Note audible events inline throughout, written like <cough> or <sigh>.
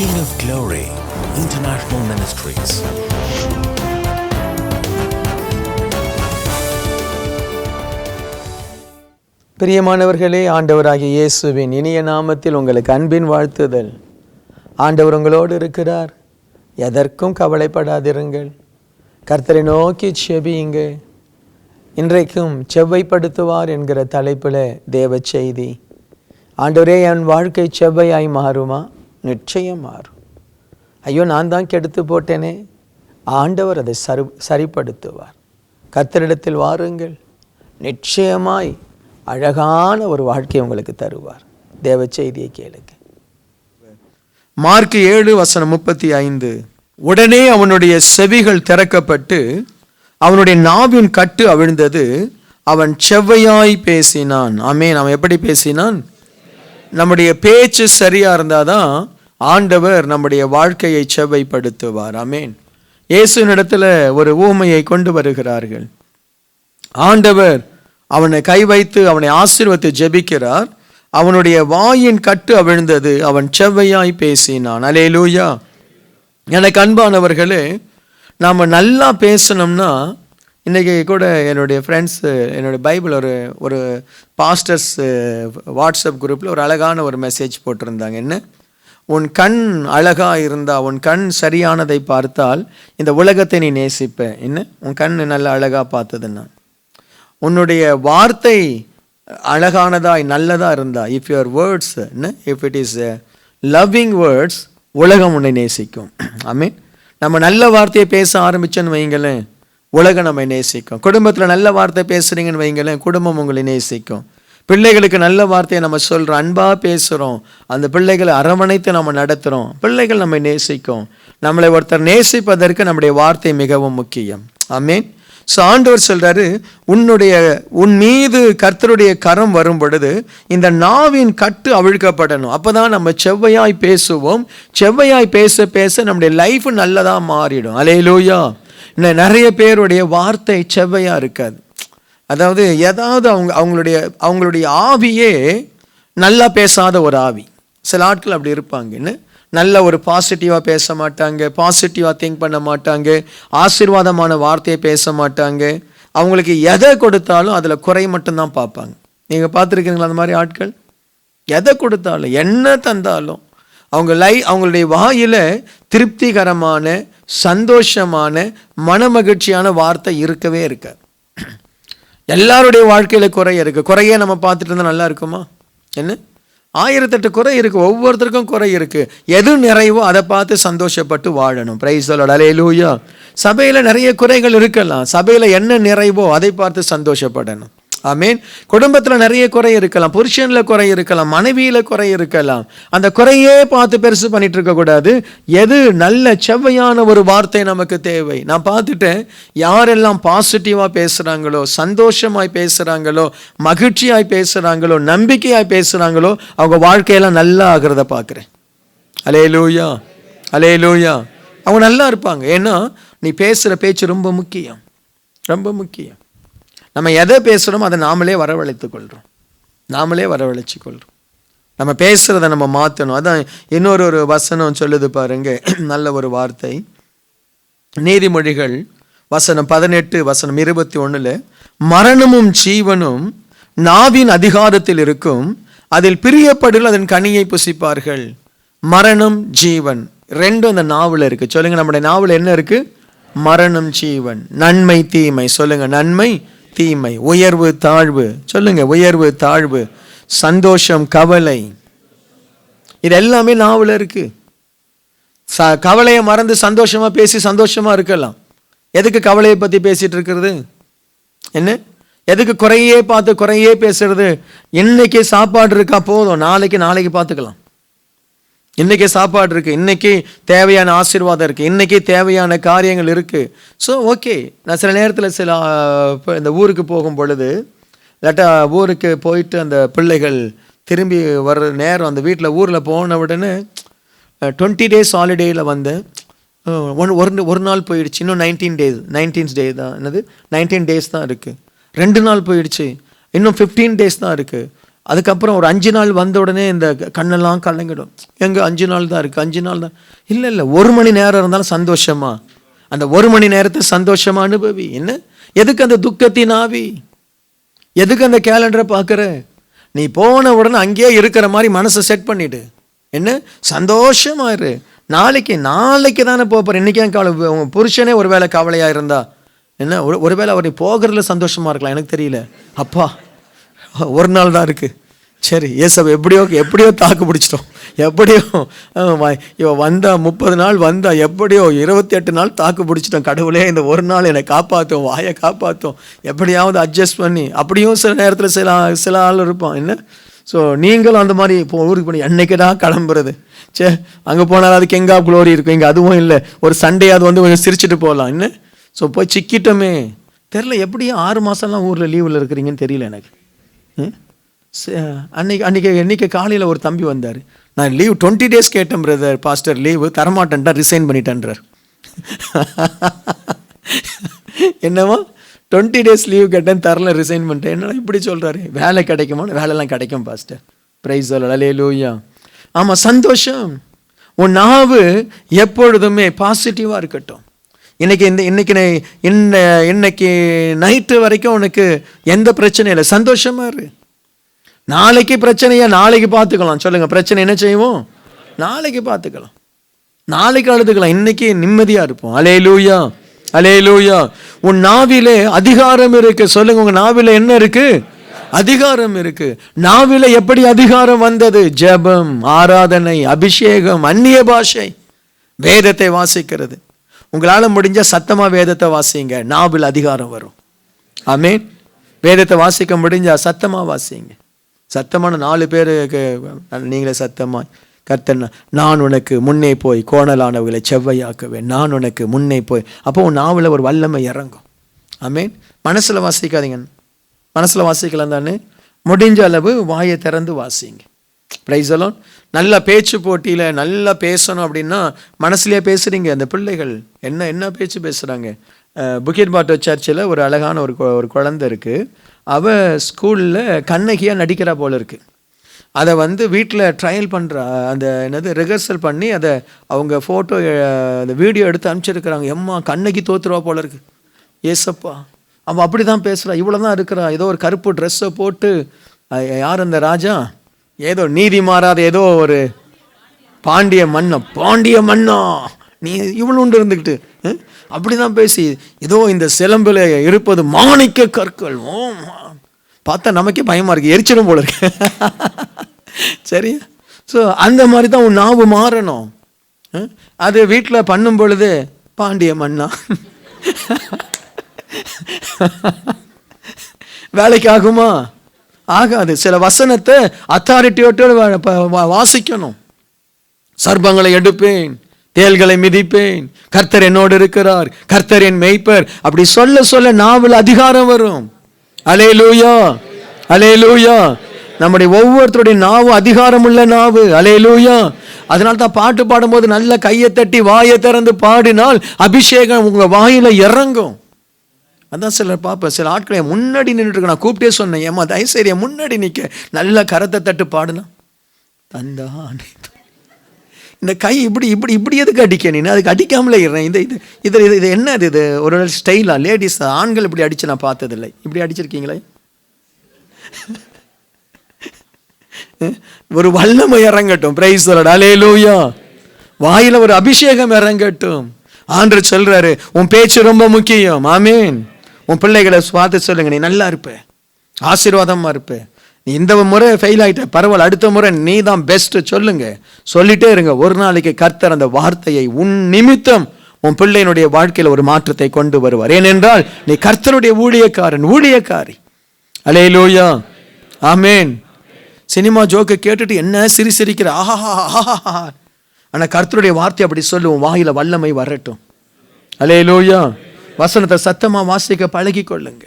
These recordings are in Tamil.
King of Glory International Ministries. பிரியமானவர்களே ஆண்டவராகிய இயேசுவின் இனிய நாமத்தில் உங்களுக்கு அன்பின் வாழ்த்துதல். ஆண்டவர் உங்களோடு இருக்கிறார். எதற்கும் கவலைப்படாதிருங்கள். கர்த்தரை நோக்கி செபியுங்க இன்றைக்கும் செவ்வைப்படுத்துவார் என்கிற தலைப்பில் தேவ செய்தி ஆண்டவரே என் வாழ்க்கை செவ்வையாய் மாறுமா? நிச்சயம் மாறும். ஐயோ நான் தான் கெடுத்து போட்டேனே. ஆண்டவர் அதை சரி சரிப்படுத்துவார். கத்தரிடத்தில் வாருங்கள். நிச்சயமாய் அழகான ஒரு வாழ்க்கை உங்களுக்கு தருவார். தேவ செய்தியை கேளுங்க. மார்க் ஏழு வசனம் முப்பத்தி ஐந்து. உடனே அவனுடைய செவிகள் திறக்கப்பட்டு அவனுடைய நாவின் கட்டு அவிழ்ந்தது. அவன் செவ்வையாய் பேசினான். ஆமேன். அவன் எப்படி பேசினான்? நம்முடைய பேச்சு சரியாக இருந்தால் தான் ஆண்டவர் நம்முடைய வாழ்க்கையை செவ்வைப்படுத்துவார். ஆமேன். இயேசுனிடத்தில் ஒரு ஊமையை கொண்டு வருகிறார்கள். ஆண்டவர் அவனை கை வைத்து அவனை ஆசீர்வத்தை ஜெபிக்கிறார். அவனுடைய வாயின் கட்டு அவிழ்ந்தது அவன் செவ்வையாய் பேசினான். அலேலூயா எனக்கு அன்பானவர்களே நாம் நல்லா பேசணும்னா இன்றைக்கி கூட என்னுடைய ஃப்ரெண்ட்ஸு என்னுடைய பைபிள் ஒரு ஒரு பாஸ்டர்ஸ் வாட்ஸ்அப் குரூப்பில் ஒரு அழகான ஒரு மெசேஜ் போட்டிருந்தாங்க. என்ன? உன் கண் அழகா இருந்தால் உன் கண் சரியானதை பார்த்தால் இந்த உலகத்தை நீ நேசிப்ப. என்ன? உன் கண் நல்ல அழகாக பார்த்ததுன்னா. உன்னுடைய வார்த்தை அழகானதாய் நல்லதாக இருந்தா. If your words if it is loving words உலகம் உன்னை நேசிக்கும். <clears throat> ஐ மீன் நம்ம நல்ல வார்த்தையை பேச ஆரம்பிச்சோன்னு வைங்களேன் உலகம் நம்மை நேசிக்கும். குடும்பத்தில் நல்ல வார்த்தை பேசுகிறீங்கன்னு வைங்களேன் குடும்பம் உங்களை நேசிக்கும். பிள்ளைகளுக்கு நல்ல வார்த்தையை நம்ம சொல்கிறோம் அன்பாக பேசுகிறோம் அந்த பிள்ளைகளை அரவணைத்து நம்ம நடத்துகிறோம் பிள்ளைகள் நம்மை நேசிக்கும். நம்மளை ஒருத்தர் நேசிப்பதற்கு நம்முடைய வார்த்தை மிகவும் முக்கியம். ஆமீன். ஸோ ஆண்டவர் சொல்கிறாரு உன்னுடைய உன் மீது கர்த்தருடைய கரம் வரும் பொழுது இந்த நாவின் கட்டு அவிழ்க்கப்படணும். அப்போ தான் நம்ம செவ்வையாய் பேசுவோம். செவ்வையாய் பேச பேச நம்முடைய லைஃப் நல்லதாக மாறிடும். அலையிலூயா லோயா நிறைய பேருடைய வார்த்தை செவ்வையாக இருக்காது. அதாவது ஏதாவது அவங்க அவங்களுடைய அவங்களுடைய ஆவியே நல்லா பேசாத ஒரு ஆவி. சில ஆட்கள் அப்படி இருப்பாங்கன்னு நல்ல ஒரு பாசிட்டிவாக பேச மாட்டாங்க பாசிட்டிவாக திங்க் பண்ண மாட்டாங்க ஆசீர்வாதமான வார்த்தையை பேச மாட்டாங்க. அவங்களுக்கு எதை கொடுத்தாலும் அதில் குறை மட்டும்தான் பார்ப்பாங்க. நீங்கள் பார்த்துருக்கீங்களா அந்த மாதிரி ஆட்கள்? எதை கொடுத்தாலும் என்ன தந்தாலும் அவங்க லை அவங்களுடைய வாயில் திருப்திகரமான சந்தோஷமான மனமகிழ்ச்சியான வார்த்தை இருக்கவே இருக்காது. எல்லாருடைய வாழ்க்கையில் குறை இருக்குது குறையே நம்ம பார்த்துட்டு இருந்தால் நல்லா இருக்குமா? என்ன? ஆயிரத்தெட்டு குறை இருக்குது ஒவ்வொருத்தருக்கும் குறை இருக்குது எது நிறைவோ அதை பார்த்து சந்தோஷப்பட்டு வாழணும். பிரைஸ் அலே லூயா சபையில் நிறைய குறைகள் இருக்கலாம். சபையில் என்ன நிறைவோ அதை பார்த்து சந்தோஷப்படணும். ஆமீன். குடும்பத்தில் நிறைய குறை இருக்கலாம். புருஷனில் குறை இருக்கலாம். மனைவியில் குறை இருக்கலாம். அந்த குறையே பார்த்து பெருசு பண்ணிட்டு இருக்கக்கூடாது எது நல்ல செவ்வையான ஒரு வார்த்தை நமக்கு தேவை. நான் பார்த்துட்டேன். யாரெல்லாம் பாசிட்டிவாக பேசுகிறாங்களோ சந்தோஷமாய் பேசுகிறாங்களோ மகிழ்ச்சியாய் பேசுகிறாங்களோ நம்பிக்கையாய் பேசுகிறாங்களோ அவங்க வாழ்க்கையெல்லாம் நல்லா ஆகிறத பார்க்குறேன். அலே லூயா அலே லூயா அவங்க நல்லா இருப்பாங்க. ஏன்னா நீ பேசுகிற பேச்சு ரொம்ப முக்கியம். ரொம்ப முக்கியம். நம்ம எதை பேசுகிறோமோ அதை நாமளே வரவழைத்து கொள்கிறோம் நாமளே வரவழைச்சு கொள்கிறோம் நம்ம பேசுகிறத நம்ம மாற்றணும் அதான் இன்னொரு ஒரு வசனம் சொல்லுது பாருங்க. <clears throat> நல்ல ஒரு வார்த்தை. நீதிமொழிகள் வசனம் பதினெட்டு வசனம் இருபத்தி ஒன்றில் மரணமும் ஜீவனும் நாவின் அதிகாரத்தில் இருக்கும். அதில் பிரியப்படுகள் அதன் கனியை புசிப்பார்கள். மரணம் ஜீவன். ரெண்டும் அந்த நாவில் இருக்குது சொல்லுங்கள் நம்முடைய நாவில் என்ன இருக்குது மரணம் ஜீவன். நன்மை தீமை. சொல்லுங்கள் நன்மை தீமை உயர்வு தாழ்வு. சொல்லுங்க உயர்வு தாழ்வு சந்தோஷம் கவலை. இது எல்லாமே நாவில் இருக்கு. ச கவலையை மறந்து சந்தோஷமாக பேசி சந்தோஷமாக இருக்கலாம். எதுக்கு கவலையை பற்றி பேசிகிட்டு இருக்கிறது? என்ன? எதுக்கு குறையே பார்த்து குறையே பேசுறது? இன்னைக்கு சாப்பாடு இருக்கா போதும். நாளைக்கு நாளைக்கு பார்த்துக்கலாம். இன்றைக்கே சாப்பாடு இருக்குது இன்றைக்கி தேவையான ஆசீர்வாதம் இருக்குது இன்றைக்கி தேவையான காரியங்கள் இருக்குது ஸோ ஓகே நான் சில நேரத்தில் சில இப்போ இந்த ஊருக்கு போகும் பொழுது இல்லாட்டா ஊருக்கு போயிட்டு அந்த பிள்ளைகள் திரும்பி வர்ற நேரம் அந்த வீட்டில் ஊரில் போன உடனே டுவெண்ட்டி டேஸ் ஹாலிடேயில் வந்து ஒன் ஒரு ஒரு நாள் போயிடுச்சு. இன்னும் நைன்டீன் டேஸ் நைன்டீன்ஸ் டே தான். என்னது? நைன்டீன் டேஸ் தான் இருக்குது ரெண்டு நாள் போயிடுச்சு. இன்னும் ஃபிஃப்டீன் டேஸ் தான் இருக்குது அதுக்கப்புறம் ஒரு அஞ்சு நாள் வந்த உடனே இந்த கண்ணெல்லாம் கலங்கிடும். எங்கே அஞ்சு நாள் தான் இருக்குது அஞ்சு நாள் தான். இல்லை இல்லை ஒரு மணி நேரம் இருந்தாலும் சந்தோஷமா? அந்த ஒரு மணி நேரத்தை சந்தோஷமா அனுபவி? என்ன? எதுக்கு அந்த துக்கத்தின் ஆவி? எதுக்கு அந்த கேலண்டரை பார்க்குற நீ போன உடனே அங்கேயே இருக்கிற மாதிரி மனசை செட் பண்ணிவிடு என்ன? சந்தோஷமா இரு. நாளைக்கு நாளைக்கு தானே போகிற இன்றைக்கே கவலை உங்கள் புருஷனே ஒரு வேளை கவலையாக இருந்தா? என்ன? ஒரு ஒருவேளை அவர் போகிறதுல சந்தோஷமாக இருக்கலாம். எனக்கு தெரியல. அப்பா. <laughs> ஒரு நாள் தான் இருக்குது சரி ஏசப் எப்படியோ எப்படியோ தாக்கு பிடிச்சிட்டோம். எப்படியோ இவன் வந்தா முப்பது நாள் வந்தா எப்படியோ இருபத்தி எட்டு நாள் தாக்கு பிடிச்சிட்டோம். கடவுளே இந்த ஒரு நாள் என்னை காப்பாற்றும் வாயை காப்பாற்றும் எப்படியாவது அட்ஜஸ்ட் பண்ணி அப்படியும் சில நேரத்தில் சில சில ஆள் இருப்பான். என்ன? ஸோ நீங்களும் அந்த மாதிரி இப்போ ஊருக்கு போய் என்னைக்குடா கிளம்புறது. சே அங்கே போனால் அதுக்கு எங்கே குளோரி இருக்கும்? இங்கே அதுவும் இல்லை. ஒரு சண்டே அது வந்து கொஞ்சம் சிரிச்சுட்டு போகலாம் என்ன? ஸோ போய் சிக்கிட்டோமே. தெரில எப்படியும் ஆறு மாதம்லாம் ஊரில் லீவில் இருக்கிறீங்கன்னு தெரியல எனக்கு. அன்னைக்கு அன்றைக்கி இன்றைக்கி காலையில் ஒரு தம்பி வந்தார். நான் லீவ் டுவெண்ட்டி டேஸ் கேட்டேன் பிரதர் பாஸ்டர் லீவு தரமாட்டேன்டா ரிசைன் பண்ணிட்டேன்றார். என்னவா டுவெண்ட்டி டேஸ் லீவ் கேட்டேன் தரல ரிசைன் பண்ணிட்டேன். என்னடா இப்படி சொல்கிறாரு வேலை கிடைக்குமான்னு வேலைலாம் கிடைக்கும் பாஸ்டர் ப்ரைஸ் சொல்லலே லூயா ஆமாம் சந்தோஷம். உன் நாவு எப்பொழுதுமே பாசிட்டிவாக இருக்கட்டும். இன்றைக்கி இந்த இன்னைக்கு நை- இன்ன இன்னைக்கு நைட்டு வரைக்கும் உனக்கு எந்த பிரச்சனையும் இல்லை. சந்தோஷமாக இரு. நாளைக்கு பிரச்சனையாக நாளைக்கு பார்த்துக்கலாம். சொல்லுங்கள் பிரச்சனை என்ன செய்வோம்? நாளைக்கு பார்த்துக்கலாம். நாளைக்கு அழுதுக்கலாம். இன்னைக்கு நிம்மதியாக இருப்போம். அலே லூயா அலே லூயா உன் நாவிலே அதிகாரம் இருக்கு. சொல்லுங்க உங்க நாவில என்ன இருக்கு? அதிகாரம் இருக்கு. நாவில எப்படி அதிகாரம் வந்தது? ஜெபம் ஆராதனை அபிஷேகம் அந்நிய பாஷை. வேதத்தை வாசிக்கிறது. உங்களால் முடிஞ்ச சத்தமாக வேதத்தை வாசிங்க. நாவில் அதிகாரம் வரும். ஆமே வேதத்தை வாசிக்க முடிஞ்சால் சத்தமாக வாசிங்க. சத்தமான நாலு பேருக்கு நீங்களே சத்தமாக கர்த்தன் நான் உனக்கு முன்னே போய் கோணலானவர்களை செவ்வையாக்குவேன். நான் உனக்கு முன்னே போய். அப்போ உன் நாவில் ஒரு வல்லமை இறங்கும். ஆமேன். மனசில் வாசிக்காதீங்க. மனசில் வாசிக்கலாம் தானே? முடிஞ்ச அளவு வாயை திறந்து வாசிங்க. ப்ரைஸ் எல்லாம் நல்ல பேச்சு போட்டியில் நல்லா பேசணும் அப்படின்னா மனசுலேயே பேசுகிறீங்க அந்த பிள்ளைகள் என்ன என்ன பேச்சு பேசுகிறாங்க புக்கீர் பாட்டோ சர்ச்சில் ஒரு அழகான ஒரு ஒரு குழந்தை இருக்குது அவள் ஸ்கூலில் கண்ணகியாக நடிக்கிறா போல இருக்குது அதை வந்து வீட்டில் ட்ரையல் பண்ணுறா அந்த என்னது ரிஹர்சல் பண்ணி அதை அவங்க ஃபோட்டோ அந்த வீடியோ எடுத்து அனுப்பிச்சிருக்கிறாங்க. எம்மா கண்ணகி தோத்துருவா போல இருக்கு. ஏசப்பா அவள் அப்படி தான் பேசுகிறா இவ்வளோ தான் இருக்கிறா. ஏதோ ஒரு கருப்பு ட்ரெஸ்ஸை போட்டு யார் அந்த ராஜா? ஏதோ நீதி மாறாத ஏதோ ஒரு பாண்டிய மன்னா பாண்டிய மன்னா. நீ இவ்வளோண்டு இருந்துக்கிட்டு அப்படி தான் பேசி ஏதோ இந்த சிலம்பில் இருப்பது மாணிக்க கற்கள். ஓ பார்த்தா நமக்கே பயமாக இருக்கு எரிச்சிடும் போல இருக்கு. <laughs> சரி ஸோ அந்த மாதிரி தான் உன் நாவு மாறணும். அது வீட்டில் பண்ணும் பொழுது பாண்டிய மன்னா. <laughs> வேலைக்கு ஆகுமா? ஆகாது. சில வசனத்தை அத்தாரிட்டியோட வாசிக்கணும். சர்ப்பங்களை எடுப்பேன் தேள்களை மிதிப்பேன். கர்த்தர் என்னோடு இருக்கிறார். கர்த்தர் என் மெய்ப்பர். அப்படி சொல்ல சொல்ல நாவில் அதிகாரம் வரும். அலே லூயா அலே லூயா நம்முடைய ஒவ்வொருத்தருடைய நாவும் அதிகாரம் உள்ள நாவு. அலே லூயா அதனால தான் பாட்டு பாடும்போது நல்ல கையை தட்டி வாயை திறந்து பாடினால் அபிஷேகம் உங்கள் வாயில் இறங்கும். அதான் சிலர் பார்ப்பேன் சில ஆட்களை முன்னாடி நின்றுட்டு நான் கூப்பிட்டே சொன்னேன் ஏமா தயவுசெய்து முன்னாடி நிற்க நல்ல கரத்தை தட்டு பாடுனா. தந்தானே இந்த கை இப்படி இப்படி இப்படி எதுக்கு அடிக்க நீ? அதுக்கு அடிக்காமலே இருறேன். இந்த இது இது இது இது என்ன இது இது? ஒரு ஸ்டைலா லேடிஸ் ஆண்கள் இப்படி அடிச்சு நான் பார்த்ததில்லை. இப்படி அடிச்சிருக்கீங்களே? <laughs> ஒரு வல்லமை இறங்கட்டும். பிரைஸ் அலே லூயா வாயில் ஒரு அபிஷேகம் இறங்கட்டும். ஆண்டு சொல்றாரு உன் பேச்சு ரொம்ப முக்கியம். ஆமீன் உன் பிள்ளைகளை பார்த்து சொல்லுங்க நீ நல்லா இருப்ப. ஆசீர்வாதமாக இருப்ப. நீ இந்த முறை ஃபெயில் ஆகிட்ட பரவாயில்ல அடுத்த முறை நீ தான் பெஸ்ட்டு சொல்லுங்க. சொல்லிட்டே இருங்க. ஒரு நாளைக்கு கர்த்தர் அந்த வார்த்தையை உன் நிமித்தம் உன் பிள்ளையினுடைய வாழ்க்கையில் ஒரு மாற்றத்தை கொண்டு வருவார். ஏனென்றால் நீ கர்த்தருடைய ஊழியக்காரன் ஊழியக்காரி. அலே லூயா ஆமேன் சினிமா ஜோக்கை கேட்டுட்டு என்ன சிரி சிரிக்கிற ஆஹா ஆஹா ஆனால் கர்த்தருடைய வார்த்தை அப்படி சொல்லுவோம் உன் வல்லமை வரட்டும். அலே லோயா வசனத்தை சத்தமாக வாசிக்க பழகி கொள்ளுங்க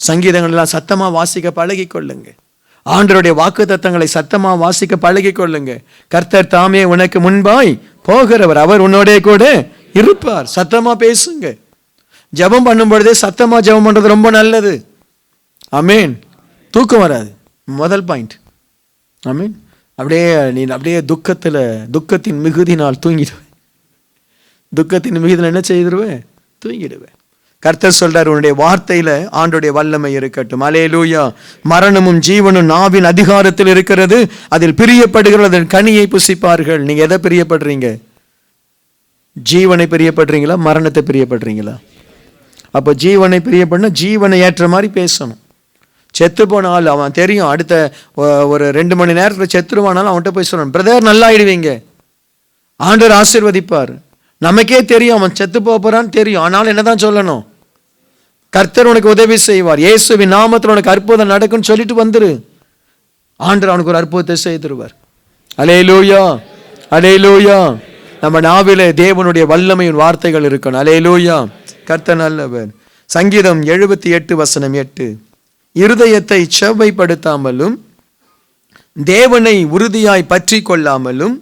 சங்கீதங்களெல்லாம் சத்தமாக வாசிக்க பழகி கொள்ளுங்க ஆண்டருடைய வாக்கு தத்தங்களை சத்தமாக வாசிக்க பழகி கொள்ளுங்க கர்த்தர் தாமே உனக்கு முன்பாய் போகிறவர் அவர் உன்னோடே கூட இருப்பார். சத்தமா பேசுங்க. ஜெபம் பண்ணும் பொழுதே சத்தமாக ஜெபம் பண்ணுறது ரொம்ப நல்லது. அமீன் தூக்கம் வராது. முதல் பாயிண்ட் அமீன் அப்படியே நீ அப்படியே துக்கத்தில் துக்கத்தின் மிகுதினால் தூங்கிடுவேன். துக்கத்தின் மிகுதியில் என்ன செய்திருவேன்? தூங்கிடுவேன். கர்த்தர் சொல்றார் உன்னுடைய வார்த்தையில ஆண்டுடைய வல்லமை இருக்கட்டும். அலேலூயா மரணமும் ஜீவனும் நாவின் அதிகாரத்தில் இருக்கிறது. அதில் பிரியப்படுகிறது அதன் கனியை புசிப்பார்கள். நீங்க எதை பிரியப்படுறீங்க? ஜீவனை பிரியப்படுறீங்களா? மரணத்தை பிரியப்படுறீங்களா? அப்போ ஜீவனை பிரியப்படனா ஜீவனை ஏற்ற மாதிரி பேசணும். செத்து போனால் அவன் தெரியும். அடுத்த ஒரு ரெண்டு மணி நேரத்தில் செத்துருவானாலும் அவன்கிட்ட போய் சொல்லணும். பிரதர் நல்லாயிடுவீங்க. ஆண்டர் ஆசிர்வதிப்பார். நமக்கே தெரியும் அவன் செத்து போக போறான்னு தெரியும். ஆனாலும் என்னதான் சொல்லணும்? கர்த்தர் உனக்கு உதவி செய்வார். இயேசுவின் நாமத்தில் உனக்கு அற்புதம் நடக்கும்னு சொல்லிட்டு வந்துரு. ஆண்டர் அவனுக்கு ஒரு அற்புதத்தை செய்திருவார் அலே லூயா அலே லூயா நம்ம நாவிலே தேவனுடைய வல்லமையின் வார்த்தைகள் இருக்கணும். அலே லூயா கர்த்தர் நல்லவர். சங்கீதம் எழுபத்தி எட்டு வசனம் எட்டு. இருதயத்தை செவ்வைப்படுத்தாமலும் தேவனை உறுதியாய் பற்றி கொள்ளாமலும்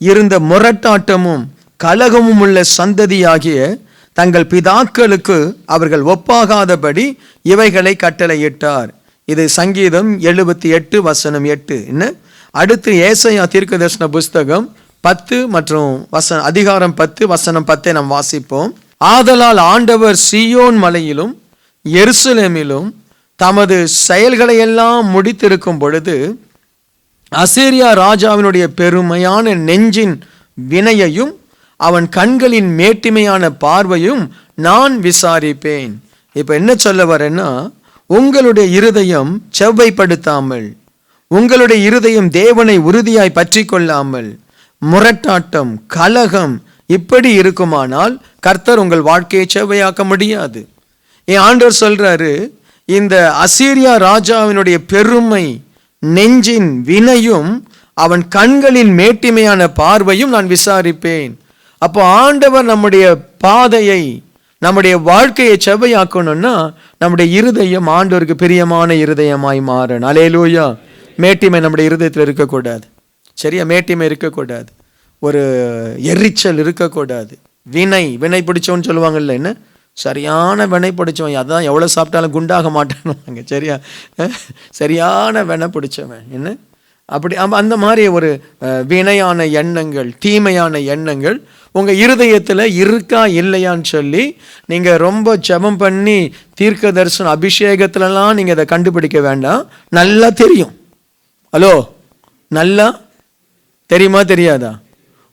இருந்த முரட்டாட்டமும் கலகமும் உள்ள சந்ததியாகிய தங்கள் பிதாக்களுக்கு அவர்கள் ஒப்பாகாதபடி இவைகளை கட்டளையிட்டார். இது சங்கீதம் எழுபத்தி எட்டு வசனம் எட்டு. என்ன? அடுத்து ஏசையா தீர்க்கதர்சன புஸ்தகம் பத்து மற்றும் வசன அதிகாரம் பத்து வசனம் பத்தை நாம் வாசிப்போம். ஆதலால் ஆண்டவர் சியோன் மலையிலும் எருசலேமிலும் தமது செயல்களை எல்லாம் முடித்திருக்கும் பொழுது அசீரியா ராஜாவினுடைய பெருமையான நெஞ்சின் வினையையும் அவன் கண்களின் மேட்டிமையான பார்வையும் நான் விசாரிப்பேன். இப்போ என்ன சொல்ல வரேன்னா உங்களுடைய இருதயம் செவ்வைப்படுத்தாமல் உங்களுடைய இருதயம் தேவனை உறுதியாய் பற்றி கொள்ளாமல் முரட்டாட்டம் கலகம் இப்படி இருக்குமானால் கர்த்தர் உங்கள் வாழ்க்கையை செவ்வையாக்க முடியாது. என் ஆண்டவர் சொல்றாரு இந்த அசீரியா ராஜாவினுடைய பெருமை நெஞ்சின் வினையும் அவன் கண்களின் மேட்டிமையான பார்வையும் நான் விசாரிப்பேன். அப்போ ஆண்டவர் நம்முடைய பாதையை நம்முடைய வாழ்க்கையை செவ்வையாக்கணும்னா நம்முடைய இருதயம் ஆண்டவருக்கு பிரியமான இருதயமாய் மாறணும். அலையலூயா மேட்டிமை நம்முடைய இருதயத்தில் இருக்கக்கூடாது. சரியா? மேட்டிமை இருக்கக்கூடாது. ஒரு எரிச்சல் இருக்கக்கூடாது. வினை வினை பிடிச்சவன் சொல்லுவாங்கல்ல என்ன? சரியான வினை பிடிச்சவன். அதான் எவ்வளோ சாப்பிட்டாலும் குண்டாக மாட்டானுவாங்க சரியா? சரியான வினை பிடிச்சவன். என்ன? அப்படி அந்த மாதிரி ஒரு வினையான எண்ணங்கள் தீமையான எண்ணங்கள் உங்கள் இருதயத்தில் இருக்கா இல்லையான்னு சொல்லி நீங்கள் ரொம்ப ஜபம் பண்ணி தீர்க்க தரிசனம் அபிஷேகத்துலலாம் நீங்கள் அதை கண்டுபிடிக்க வேண்டாம். நல்லா தெரியும். ஹலோ? நல்லா? தெரியுமா தெரியாதா?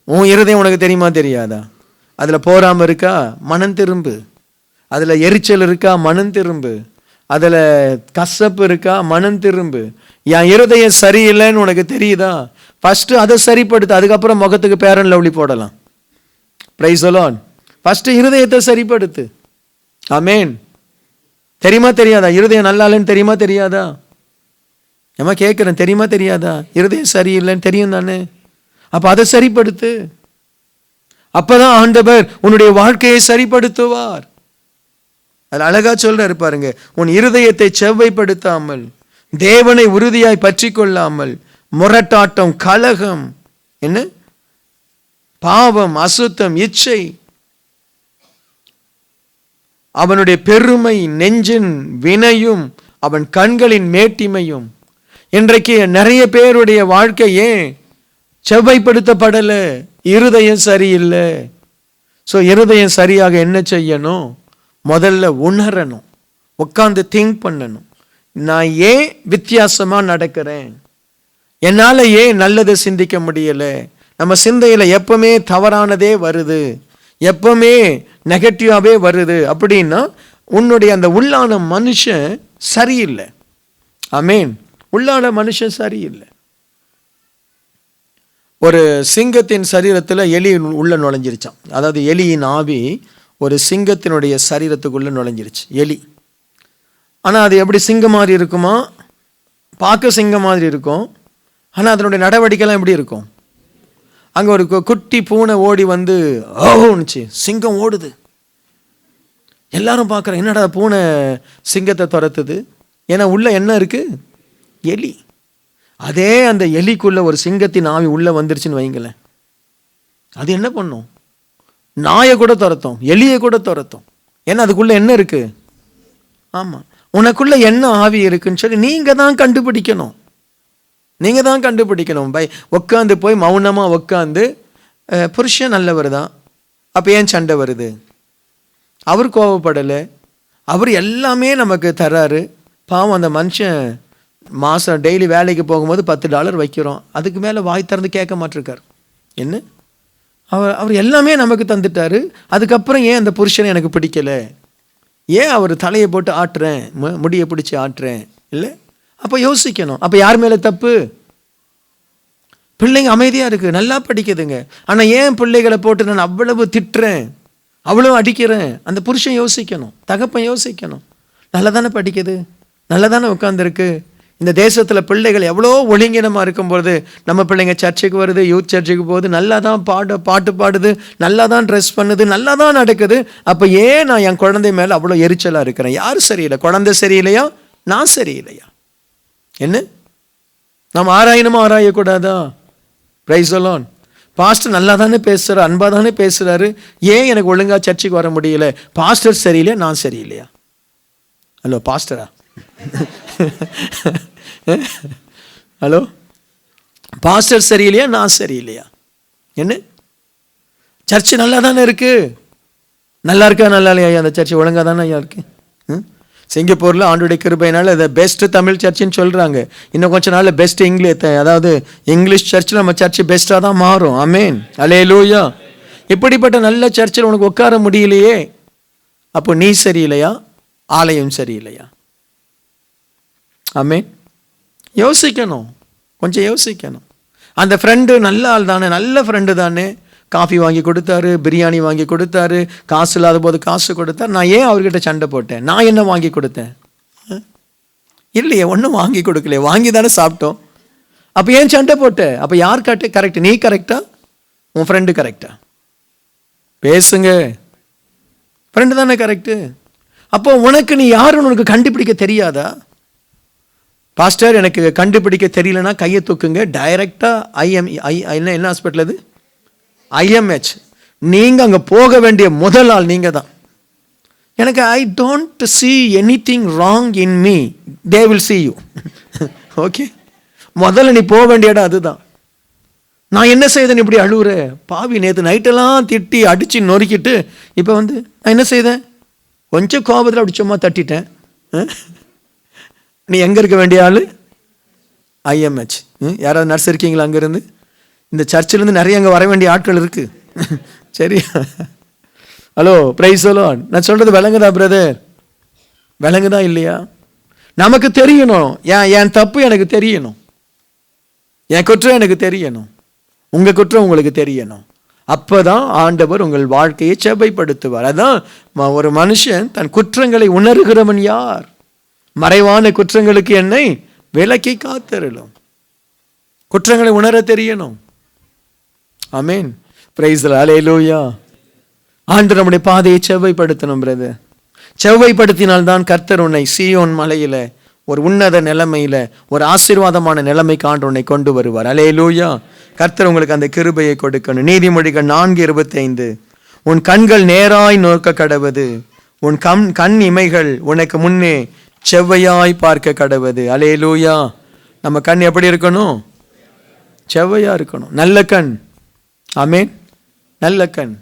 உன் இருதயம் உனக்கு தெரியுமா தெரியாதா? அதில் போகாமல் இருக்கா? மனம் திரும்பு. அதில் எரிச்சல் இருக்கா? மனம் திரும்பு. அதில் கசப்பு இருக்கா? மனம் திரும்பு. என் இருதயம் சரியில்லைன்னு உனக்கு தெரியுதா? ஃபஸ்ட்டு அதை சரிப்படுத்து அதுக்கப்புறம் முகத்துக்கு பேரன் லவ்லி போடலாம். ப்ரைஸ் அலான் ஃபஸ்ட்டு இருதயத்தை சரிப்படுத்து. அமேன் தெரியுமா தெரியாதா? இருதயம் நல்லா இல்லைன்னு தெரியுமா தெரியாதா? ஏமா கேட்குறேன் தெரியுமா தெரியாதா? இருதயம் சரியில்லைன்னு தெரியும் தானே? அப்போ அதை சரிப்படுத்து. அப்பதான் ஆண்டவர் உன்னுடைய வாழ்க்கையை சரிப்படுத்துவார். அது அழகா சொல்றாரு பாருங்க. உன் இருதயத்தை செவ்வைப்படுத்தாமல் தேவனை உறுதியாய் பற்றி கொள்ளாமல் முரட்டாட்டம் கலகம். என்ன? பாவம் அசுத்தம் இச்சை. அவனுடைய பெருமை நெஞ்சின் வினையும் அவன் கண்களின் மேட்டிமையும். இன்றைக்கு நிறைய பேருடைய வாழ்க்கையே செவ்வைப்படுத்தப்படலை. இருதயம் சரியில்லை. ஸோ இருதயம் சரியாக என்ன செய்யணும்? முதல்ல உணரணும். உட்காந்து திங்க் பண்ணணும். நான் ஏன் வித்தியாசமாக நடக்கிறேன்? என்னால் ஏன் நல்லதை சிந்திக்க முடியலை? நம்ம சிந்தையில் எப்பவுமே தவறானதே வருது. எப்பவுமே நெகட்டிவாகவே வருது. அப்படின்னா உன்னுடைய அந்த உள்ளான மனுஷன் சரியில்லை. அமேன் உள்ளான மனுஷன் சரியில்லை. ஒரு சிங்கத்தின் சரீரத்தில் எலி உள்ள நுழைஞ்சிருச்சான் அதாவது எலியின் ஆவி ஒரு சிங்கத்தினுடைய சரீரத்துக்குள்ளே நுழைஞ்சிருச்சு. எலி. ஆனால் அது எப்படி சிங்கம் மாதிரி இருக்குமா? பார்க்க சிங்கம் மாதிரி இருக்கும். ஆனால் அதனுடைய நடவடிக்கைலாம் எப்படி இருக்கும்? அங்கே ஒரு கு- குட்டி பூனை ஓடி வந்து ஓன்னுச்சு சிங்கம் ஓடுது. எல்லாரும் பார்க்குறேன் என்னடா பூனை சிங்கத்தை துரத்துது? ஏன்னா உள்ளே என்ன இருக்குது எலி. அதே அந்த எலிக்குள்ளே ஒரு சிங்கத்தின் ஆவி உள்ளே வந்துருச்சுன்னு வைங்களேன். அது என்ன பண்ணும்? நாயை கூட துரத்தும் எலியை கூட துரத்தும். ஏன்னா அதுக்குள்ளே என்ன இருக்குது ஆமாம் உனக்குள்ளே என்ன ஆவி இருக்குன்னு சொல்லி நீங்கள் தான் கண்டுபிடிக்கணும். நீங்கள் தான் கண்டுபிடிக்கணும். பை உட்காந்து போய் மௌனமாக உட்காந்து புருஷன் நல்லவர் தான். அப்போ ஏன் சண்டை வருது? அவர் கோவப்படலை. அவர் எல்லாமே நமக்கு தராரு. பாவம் அந்த மனுஷன் மாதம் டெய்லி வேலைக்கு போகும்போது பத்து டாலர் வைக்கிறோம். அதுக்கு மேலே வாய் திறந்து கேட்க மாட்டிருக்கார். என்ன? அவர் அவர் எல்லாமே நமக்கு தந்துட்டார். அதுக்கப்புறம் ஏன் அந்த புருஷனை எனக்கு பிடிக்கல? ஏன் அவர் தலையை போட்டு ஆட்டுறேன்? மு- முடியை பிடிச்சி ஆட்டுறேன்? இல்லை? அப்போ யோசிக்கணும். அப்போ யார் மேலே தப்பு? பிள்ளைங்க அமைதியாக இருக்குது நல்லா படிக்குதுங்க. ஆனால் ஏன் பிள்ளைகளை போட்டு நான் அவ்வளவு திட்டுறேன்? அவ்வளவு அடிக்கிறேன்? அந்த புருஷன் யோசிக்கணும். தகப்பன் யோசிக்கணும். நல்லா தானே படிக்குது? நல்லா தானே உட்காந்துருக்கு இந்த தேசத்தில் பிள்ளைகள் எவ்வளோ ஒழுங்கினமாக இருக்கும்பொழுது நம்ம பிள்ளைங்க சர்ச்சுக்கு வருது யூத் சர்ச்சுக்கு போகுது நல்லா தான் பாட பாட்டு பாடுது நல்லா தான் ட்ரெஸ் பண்ணுது நல்லா தான் நடக்குது. அப்போ ஏன் நான் என் குழந்தை மேலே அவ்வளோ எரிச்சலாக இருக்கிறேன்? யார் சரியில்லை? குழந்தை சரியில்லையா? நான் சரியில்லையா? என்ன? நாம் ஆராயணுமா? ஆராயக்கூடாதா? ப்ரைஸ் அலான் பாஸ்டர் நல்லா தானே பேசுகிறார் அன்பாக தானே பேசுகிறாரு ஏன் எனக்கு ஒழுங்காக சர்ச்சுக்கு வர முடியல? பாஸ்டர் சரியில்லையா? நான் சரியில்லையா? ஹலோ பாஸ்டரா ஹலோ பாஸ்டர் சரியில்லையா? நான் சரியில்லையா? என்ன? சர்ச்சு நல்லா தானே இருக்குது நல்லா இருக்கா? நல்லா இல்லையா? அந்த சர்ச்சு ஒழுங்காக தானே ஐயா இருக்குது ம்? சிங்கப்பூரில் ஆண்டுடைய கிருபையினால் அதை பெஸ்ட் தமிழ் சர்ச்சுன்னு சொல்கிறாங்க இன்னும் கொஞ்ச நாள் பெஸ்ட் இங்கிலீஷ் அதாவது இங்கிலீஷ் சர்ச்சில் நம்ம சர்ச்சு பெஸ்ட்டாக தான் மாறும். அமேன் அலே லூயா இப்படிப்பட்ட நல்ல சர்ச்சில் உனக்கு உட்கார முடியலையே. அப்போ நீ சரியில்லையா? ஆலயம் சரியில்லையா? அமேன் யோசிக்கணும். கொஞ்சம் யோசிக்கணும். அந்த ஃப்ரெண்டு நல்ல ஆள் தானே நல்ல ஃப்ரெண்டு தானே? காஃபி வாங்கி கொடுத்தாரு பிரியாணி வாங்கி கொடுத்தாரு காசு இல்லாத போது காசு கொடுத்தார். நான் ஏன் அவர்கிட்ட சண்டை போட்டேன்? நான் என்ன வாங்கி கொடுத்தேன்? இல்லையே ஒன்றும் வாங்கி கொடுக்கலையே. வாங்கி தானே சாப்பிட்டோம். அப்போ ஏன் சண்டை போட்ட? அப்போ யார் கரெக்ட் கரெக்ட் நீ கரெக்டா உன் ஃப்ரெண்டு கரெக்டா பேசுங்க. ஃப்ரெண்டு தானே கரெக்டு அப்போ உனக்கு நீ யாருன்னு உனக்கு கண்டுபிடிக்க தெரியாதா? பாஸ்டர் எனக்கு கண்டுபிடிக்க தெரியலனா கையை தூக்குங்க. டைரெக்டாக ஐஎம் ஐ என்ன என்ன ஹாஸ்பிட்டல் அது? ஐஎம்ஹெச் நீங்கள் அங்கே போக வேண்டிய முதல் ஆள் நீங்கள் தான். எனக்கு I don't see anything wrong in me they will see you okay முதல்ல நீ போக வேண்டிய இடம் அதுதான். நான் என்ன செய்தேன் இப்படி அழுகுற பாவி நேற்று நைட்டெல்லாம் திட்டி அடித்து நொறுக்கிட்டு இப்போ வந்து நான் என்ன செய்தேன்? கொஞ்சம் கோபத்தில் அப்படி சும்மா தட்டிட்டேன். நீ எங்கே இருக்க வேண்டிய ஆள்? ஐஎம்ஹெச் யாராவது நர்ஸ் இருக்கீங்களா அங்கேருந்து? இந்த சர்ச்சிலேருந்து நிறைய அங்கே வர வேண்டிய ஆட்கள் இருக்குது <laughs> சரியா? ஹலோ ப்ரைஸ் சொல்லோ நான் சொல்கிறது விளங்குதா பிரதர் விளங்குதா இல்லையா? நமக்கு தெரியணும். ஏன் என் தப்பு எனக்கு தெரியணும். என் குற்றம் எனக்கு தெரியணும். உங்கள் குற்றம் உங்களுக்கு தெரியணும். அப்போ தான் ஆண்டவர் உங்கள் வாழ்க்கையை செபைப்படுத்துவார் அதான் ஒரு மனுஷன் தன் குற்றங்களை உணர்கிறவன் யார்? மறைவான குற்றங்களுக்கு என்னை விலக்கி காத்தருளும். குற்றங்களை உணர தெரியணும். ஆமீன் அலே லூயா ஆண்டு நம்முடைய பாதையை செவ்வைப்படுத்தணும் பிரதர் செவ்வைப்படுத்தினால்தான் கர்த்தர் உன்னை சீயோன் மலையில ஒரு உன்னத நிலைமையில ஒரு ஆசீர்வாதமான நிலைமைக்கு ஆண்டு உன்னை கொண்டு வருவார். அலேலூயா கர்த்தர் உங்களுக்கு அந்த கிருபையை கொடுக்கணும். நீதிமொழிகள் நான்கு இருபத்தைந்து. உன் கண்கள் நேராய் நோக்க கடவுது. உன் கண் கண் இமைகள் உனக்கு முன்னே செவ்வையாய் பார்க்க கடவுது. அலே லூயா நம்ம கண் எப்படி இருக்கணும்? செவ்வையா இருக்கணும். நல்ல கண். ஆமேன். நல்ல கண்.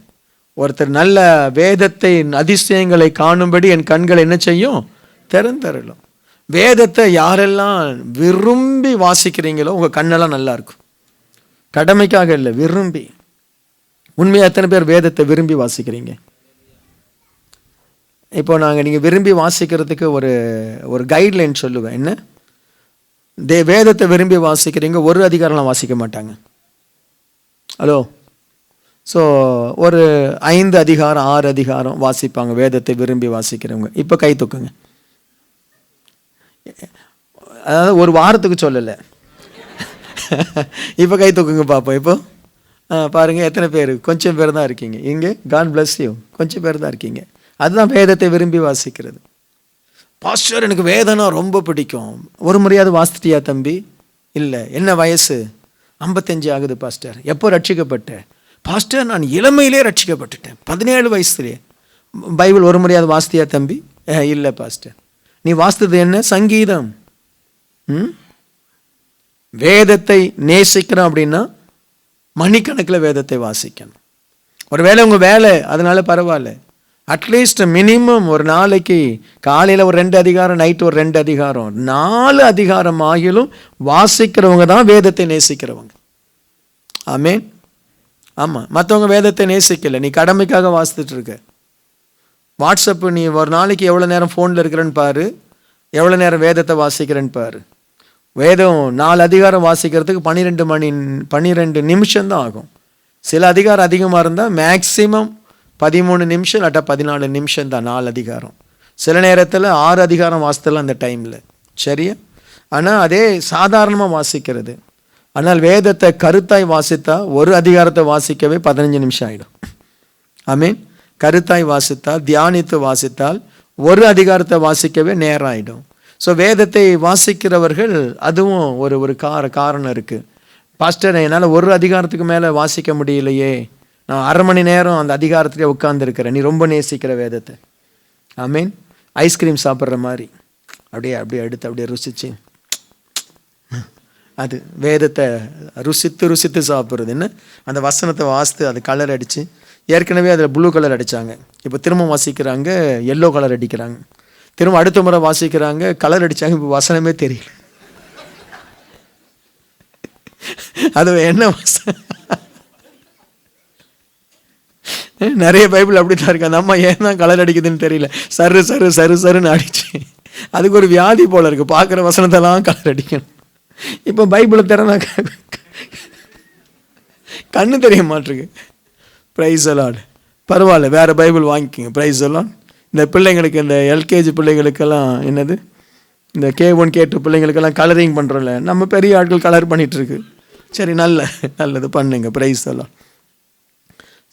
ஒருத்தர் நல்ல வேதத்தை அதிசயங்களை காணும்படி என் கண்கள் என்ன செய்யும்? திறந்தரலும் வேதத்தை யாரெல்லாம் விரும்பி வாசிக்கிறீங்களோ உங்கள் கண்ணெல்லாம் நல்லா இருக்கும். கடமைக்காக இல்லை விரும்பி. உண்மையாக எத்தனை பேர் வேதத்தை விரும்பி வாசிக்கிறீங்க? இப்போ நாங்கள் நீங்கள் விரும்பி வாசிக்கிறதுக்கு ஒரு ஒரு கைட்லைன் சொல்லுவேன். என்ன? தே வேதத்தை விரும்பி வாசிக்கிறீங்க ஒரு அதிகாரம்லாம் வாசிக்க மாட்டாங்க. ஹலோ ஸோ ஒரு ஐந்து அதிகாரம் ஆறு அதிகாரம் வாசிப்பாங்க வேதத்தை விரும்பி வாசிக்கிறவங்க. இப்போ கை தூக்குங்க. அதாவது ஒரு வாரத்துக்கு சொல்லலை. <laughs> இப்போ கை தூக்குங்க பார்ப்போம் இப்போ. ஆ, எத்தனை பேர்? கொஞ்சம் பேர் தான் இருக்கீங்க. இங்கே காட் பிளஸ் யூ கொஞ்சம் பேர் தான் இருக்கீங்க. அதுதான் வேதத்தை விரும்பி வாசிக்கிறது. பாஸ்டர் எனக்கு வேதனா ரொம்ப பிடிக்கும். ஒரு முறையாவது வாசித்தியா தம்பி? இல்லை. என்ன வயசு? ஐம்பத்தஞ்சு ஆகுது பாஸ்டர் எப்போ ரட்சிக்கப்பட்டேன் பாஸ்டர் நான் இளமையிலே ரட்சிக்கப்பட்டுட்டேன். பதினேழு வயசுலேயே பைபிள் ஒரு முறையாவது வாஸ்தியா தம்பி? இல்லை பாஸ்டர் நீ வாஸ்தது என்ன? சங்கீதம். ம்? வேதத்தை நேசிக்கிறோம் அப்படின்னா மணிக்கணக்கில் வேதத்தை வாசிக்கணும். ஒரு வேளை உங்கள் வேலை அதனால பரவாயில்ல. அட்லீஸ்ட் மினிமம் ஒரு நாளைக்கு காலையில் ஒரு ரெண்டு அதிகாரம் நைட்டு ஒரு ரெண்டு அதிகாரம். நாலு அதிகாரம் ஆகிலும் வாசிக்கிறவங்க தான் வேதத்தை நேசிக்கிறவங்க. ஆமேன். ஆமாம் மற்றவங்க வேதத்தை நேசிக்கலை. நீ கடமைக்காக வாசித்துட்டு இருக்க வாட்ஸ்அப்பு நீ ஒரு நாளைக்கு எவ்வளோ நேரம் ஃபோனில் இருக்கிறேன்னு பாரு. எவ்வளோ நேரம் வேதத்தை வாசிக்கிறேன்னு பாரு. வேதம் நாலு அதிகாரம் வாசிக்கிறதுக்கு பன்னிரெண்டு மணி பன்னிரெண்டு நிமிஷம் தான் ஆகும். சில அதிகாரம் அதிகமாக இருந்தால் மேக்ஸிமம் பதிமூணு நிமிஷம் இல்லாட்டா பதினாலு நிமிஷம் தான் நாலு அதிகாரம். சில நேரத்தில் ஆறு அதிகாரம் வாசித்தலாம் அந்த டைமில் சரியா? ஆனால் அதே சாதாரணமாக வாசிக்கிறது. ஆனால் வேதத்தை கருத்தாய் வாசித்தா ஒரு அதிகாரத்தை வாசிக்கவே பதினஞ்சு நிமிஷம் ஆகிடும் மீன் கருத்தாய் வாசித்தால் தியானித்து வாசித்தால் ஒரு அதிகாரத்தை வாசிக்கவே நேரம் ஆகிடும் ஸோ வேதத்தை வாசிக்கிறவர்கள் அதுவும் ஒரு ஒரு கார காரணம் இருக்குது பாஸ்டர் என்னால் ஒரு அதிகாரத்துக்கு மேலே வாசிக்க முடியலையே. நான் அரை மணி நேரம் அந்த அதிகாரத்திலே உட்காந்துருக்கிறேன் நீ ரொம்ப நேசிக்கிற வேதத்தை. ஐ மீன் ஐஸ்கிரீம் சாப்பிட்ற மாதிரி. அப்படியே அப்படியே எடுத்து அப்படியே ருசிச்சு. அது வேதத்தை ருசித்து ருசித்து சாப்பிட்றது. என்ன? அந்த வசனத்தை வாசித்து அது கலர் அடித்து ஏற்கனவே அதில் ப்ளூ கலர் அடித்தாங்க இப்போ திரும்ப வாசிக்கிறாங்க எல்லோ கலர் அடிக்கிறாங்க. திரும்ப அடுத்த முறை வாசிக்கிறாங்க கலர் அடித்தாங்க இப்போ வசனமே தெரியல. அது என்ன வசனம் நிறைய பைபிள் அப்படி தான் இருக்குது அந்த அம்மா ஏன் தான் கலர் அடிக்குதுன்னு தெரியல. சரு சரு சரு சருன்னு அடிச்சு. அதுக்கு ஒரு வியாதி போல் இருக்குது பார்க்குற வசனத்தெல்லாம் கலர் அடிக்கணும். இப்போ பைபிளை திறந்தா கண்ணு தெரிய மாட்டிருக்கு ப்ரைஸ் அலாட் பரவாயில்ல வேறு பைபிள் வாங்கிக்கோங்க. ப்ரைஸ் எல்லாம் இந்த பிள்ளைங்களுக்கு இந்த எல்கேஜி பிள்ளைகளுக்கெல்லாம் என்னது? இந்த கே ஒன் கே டூ பிள்ளைங்களுக்கெல்லாம் கலரிங் பண்ணுறோம்ல நம்ம பெரிய ஆட்கள் கலர் பண்ணிகிட்ருக்கு சரி நல்ல நல்லது பண்ணுங்க. ப்ரைஸ் எல்லாம்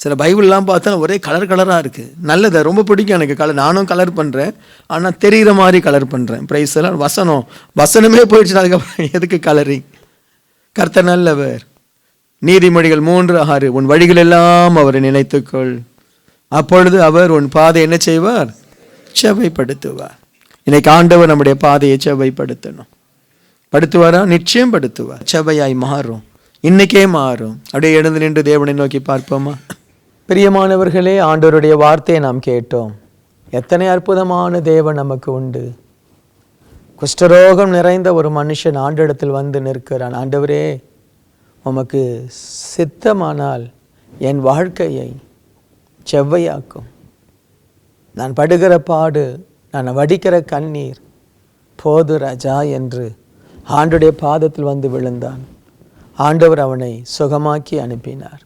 சில பைபிள்லாம் பார்த்தா ஒரே கலர் கலராக இருக்குது நல்லது ரொம்ப பிடிக்கும் எனக்கு கலர் நானும் கலர் பண்ணுறேன் ஆனால் தெரிகிற மாதிரி கலர் பண்ணுறேன் ப்ரைஸ் எல்லாம் வசனம். வசனமே போயிடுச்சு அதுக்கப்புறம் எதுக்கு கலரிங் கர்த்த நல்லவர். நீதிமொழிகள் மூன்று ஆறு. உன் வழிகள் எல்லாம் அவரை நினைத்துக்கொள். அப்பொழுது அவர் உன் பாதை என்ன செய்வார்? செவைப்படுத்துவார் இன்னைக்கு ஆண்டவர் நம்முடைய பாதையை செவ்வைப்படுத்தணும். படுத்துவாரா? நிச்சயம் படுத்துவார். செவ்வையாய் மாறும். இன்னைக்கே மாறும். அப்படியே எழுந்து நின்று தேவனை நோக்கி பார்ப்போமா? பிரியமானவர்களே ஆண்டவருடைய வார்த்தையை நாம் கேட்டோம். எத்தனை அற்புதமான தேவன் நமக்கு உண்டு. குஷ்டரோகம் நிறைந்த ஒரு மனுஷன் ஆண்டிடத்தில் வந்து நிற்கிறான். ஆண்டவரே உமக்கு சித்தமானால் என் வாழ்க்கையை செவ்வையாக்கும். நான் படுகிற பாடு நான் வடிக்கிற கண்ணீர் போது ராஜா என்று ஆண்டுடைய பாதத்தில் வந்து விழுந்தான். ஆண்டவர் அவனை சுகமாக்கி அனுப்பினார்.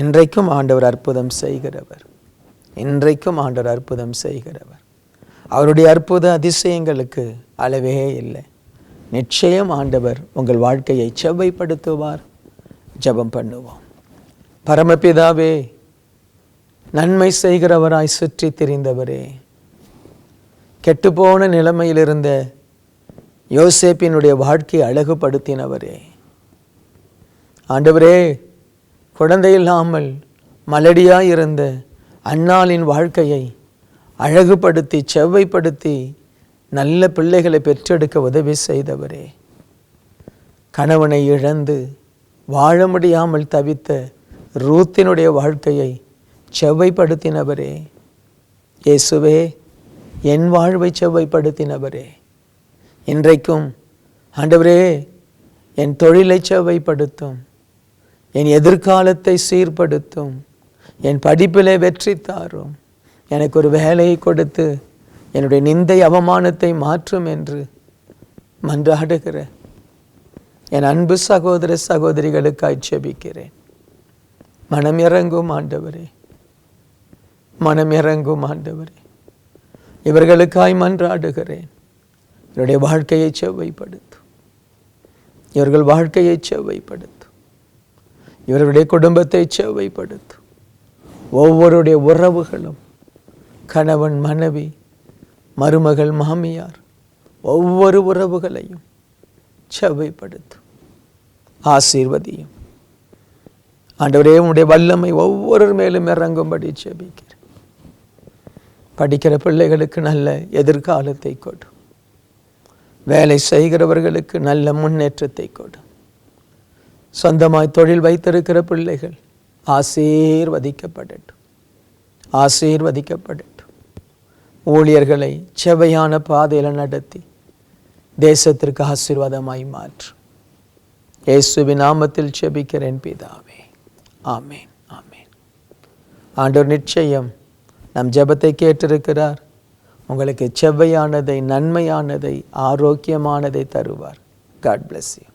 இன்றைக்கும் ஆண்டவர் அற்புதம் செய்கிறவர். இன்றைக்கும் ஆண்டவர் அற்புதம் செய்கிறவர். அவருடைய அற்புத அதிசயங்களுக்கு அளவே இல்லை. நிச்சயம் ஆண்டவர் உங்கள் வாழ்க்கையை செவ்வைப்படுத்துவார். ஜெபம் பண்ணுவோம். பரமபிதாவே நன்மை செய்கிறவராய் சுற்றி திரிந்தவரே. கெட்டுப்போன நிலைமையிலிருந்த யோசேப்பினுடைய வாழ்க்கையை அழகுபடுத்தினவரே. ஆண்டவரே குழந்தை இல்லாமல் மலடியாய் அன்னாளின் வாழ்க்கையை அழகுபடுத்தி செவ்வைப்படுத்தி நல்ல பிள்ளைகளை பெற்றெடுக்க உதவி செய்தவரே. கணவனை இழந்து வாழ முடியாமல் தவித்த ரூத்தினுடைய வாழ்க்கையை செவ்வைப்படுத்தினவரே. இயேசுவே என் வாழ்வை செவ்வைப்படுத்தினவரே. இன்றைக்கும் ஆண்டவரே என் தொழிலை செவ்வைப்படுத்தும். என் எதிர்காலத்தை சீர்படுத்தும். என் படிப்பிலே வெற்றி தாரும். எனக்கு ஒரு வேலையை கொடுத்து என்னுடைய நிந்தை அவமானத்தை மாற்றும் என்று மன்றாடுகிற என் அன்பு சகோதர சகோதரிகளுக்காய் செபிக்கிறேன் மனம் இறங்கும் ஆண்டவரே. மனம் இறங்கும் ஆண்டவரே. இவர்களுக்காய் மன்றாடுகிறேன். என்னுடைய வாழ்க்கையை செவ்வைப்படுத்தும். இவர்கள் வாழ்க்கையை செவ்வைப்படுத்தும். இவர்களுடைய குடும்பத்தை செவ்வைப்படுத்தும் ஒவ்வொருடைய உறவுகளும் கணவன் மனைவி மருமகள் மாமியார் ஒவ்வொரு உறவுகளையும் செவ்வைப்படுத்தும் ஆசீர்வதியும். ஆண்டவரே உடைய வல்லமை ஒவ்வொரு மேலும் இறங்கும்படி செபிக்கிறேன் படிக்கிற பிள்ளைகளுக்கு நல்ல எதிர்காலத்தை கொடு. வேலை செய்கிறவர்களுக்கு நல்ல முன்னேற்றத்தை கொடு. சொந்தமாய் தொழில் வைத்திருக்கிற பிள்ளைகள் ஆசீர்வதிக்கப்படட்டும். ஆசீர்வதிக்கப்படட்டும். ஊழியர்களை செவையான பாதையில் நடத்தி தேசத்திற்கு ஆசீர்வாதமாய் மாற்று. இயேசுவின் நாமத்தில் செபிக்கிறேன் பிதாவே. ஆமேன் ஆமேன். ஆண்டவர் நிச்சயம் நம் ஜெபத்தை கேட்டிருக்கிறார். உங்களுக்கு செவ்வையானதை நன்மையானதை ஆரோக்கியமானதை தருவார். காட் பிளஸ் யூ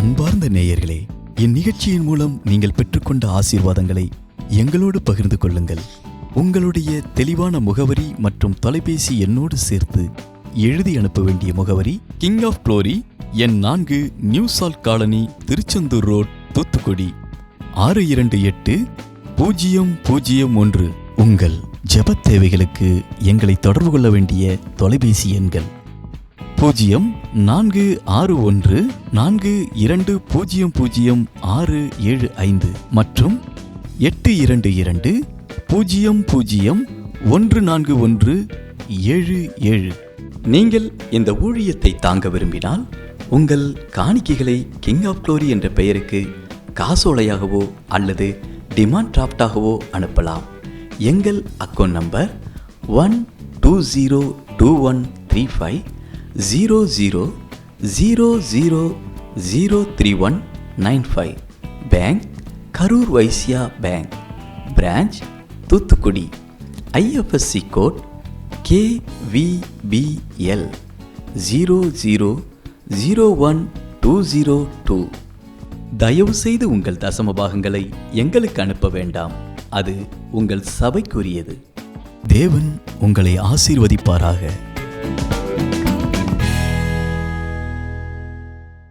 அன்பார்ந்த நேயர்களே இந்நிகழ்ச்சியின் மூலம் நீங்கள் பெற்றுக்கொண்ட ஆசீர்வாதங்களை எங்களோடு பகிர்ந்து கொள்ளுங்கள். உங்களுடைய தெளிவான முகவரி மற்றும் தொலைபேசி எண்ணோடு சேர்த்து எழுதி அனுப்ப வேண்டிய முகவரி கிங் ஆஃப் க்ளோரி எண் நான்கு நியூ சால் காலனி திருச்செந்தூர் ரோட் தூத்துக்குடி. ஆறு இரண்டு எட்டு பூஜ்ஜியம் பூஜ்ஜியம் ஒன்று. உங்கள் ஜெபத் தேவைகளுக்கு எங்களை தொடர்பு கொள்ள வேண்டிய தொலைபேசி எண்கள். பூஜ்ஜியம் நான்கு ஆறு ஒன்று நான்கு இரண்டு பூஜ்ஜியம் பூஜ்ஜியம் ஆறு ஏழு ஐந்து மற்றும் எட்டு இரண்டு இரண்டு பூஜ்ஜியம் பூஜ்ஜியம் ஒன்று நான்கு ஒன்று ஏழு ஏழு. நீங்கள் இந்த ஊழியத்தை தாங்க விரும்பினால் உங்கள் காணிக்கைகளை கிங் ஆஃப் க்ளோரி என்ற பெயருக்கு காசோலையாகவோ அல்லது டிமாண்ட் டிராஃப்டாகவோ அனுப்பலாம். எங்கள் account number one two zero two one three five zero zero zero zero zero three one nine five bank Karur Vysya bank branch Thoothukudi IFSC code KVBL zero zero zero one two zero two தயவுசெய்து உங்கள் தசம பாகங்களை எங்களுக்கு அனுப்ப வேண்டாம். அது உங்கள் சபைக்குரியது. தேவன் உங்களை ஆசீர்வதிப்பாராக.